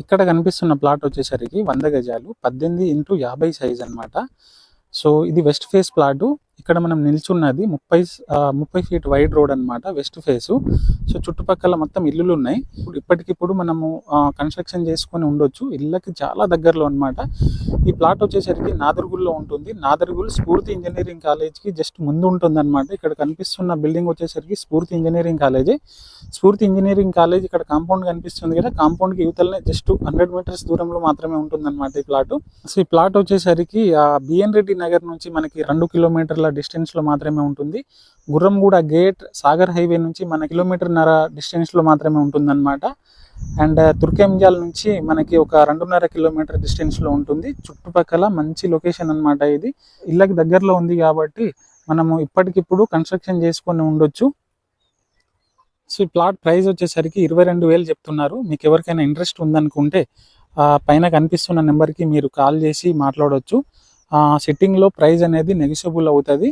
ఇక్కడ కనిపిస్తున్న ప్లాట్ వచ్చేసరికి వంద గజాలు పద్దెనిమిది ఇంటూ యాభై సైజ్ అన్నమాట. సో ఇది వెస్ట్ ఫేస్ ప్లాటు ఇక్కడ మనం నిల్చున్నది ముప్పై ముప్పై ఫీట్ వైడ్ రోడ్ అన్నమాట వెస్ట్ ఫేస్. సో చుట్టుపక్కల మొత్తం ఇల్లులు ఉన్నాయి ఇప్పుడు ఇప్పటికిప్పుడు మనము కన్స్ట్రక్షన్ చేసుకొని ఉండొచ్చు. ఇళ్ళకి చాలా దగ్గరలో అన్నమాట. ఈ ప్లాట్ వచ్చేసరికి నాదర్గుల్లో ఉంటుంది. నాదర్గుల్ స్ఫూర్తి ఇంజనీరింగ్ కాలేజ్కి జస్ట్ ముందు ఉంటుంది అనమాట ఇక్కడ కనిపిస్తున్న బిల్డింగ్ వచ్చేసరికి స్ఫూర్తి ఇంజనీరింగ్ కాలేజే. స్ఫూర్తి ఇంజనీరింగ్ కాలేజ్ ఇక్కడ కాంపౌండ్ కనిపిస్తుంది కదా. కాంపౌండ్కి యువతలనే జస్ట్ హండ్రెడ్ మీటర్స్ దూరంలో మాత్రమే ఉంటుంది అనమాట ఈ ప్లాట్. సో ఈ ప్లాట్ వచ్చేసరికి బిఎన్ రెడ్డి నగర్ నుంచి మనకి రెండు కిలోమీటర్ల డిస్టెన్స్లో మాత్రమే ఉంటుంది. గుర్రంగూడ గేట్ సాగర్ హైవే నుంచి మన కిలోమీటర్ నర మాత్రమే ఉంటుంది అనమాట అండ్ తుర్కెంజాల్ నుంచి మనకి ఒక రెండున్నర కిలోమీటర్ డిస్టెన్స్లో ఉంటుంది. చుట్టుపక్కల మంచి లొకేషన్ అన్నమాట ఇది. ఇళ్ళకి దగ్గరలో ఉంది కాబట్టి మనము ఇప్పటికిప్పుడు కన్స్ట్రక్షన్ చేసుకొని ఉండొచ్చు. సో ఈ ప్లాట్ ప్రైస్ వచ్చేసరికి ఇరవై రెండు వేలు చెప్తున్నారు. మీకు ఎవరికైనా ఇంట్రెస్ట్ ఉందనుకుంటే పైన కనిపిస్తున్న నెంబర్కి మీరు కాల్ చేసి మాట్లాడవచ్చు సిట్టింగ్లో ప్రైస్ అనేది నెగిషియబుల్ అవుతుంది.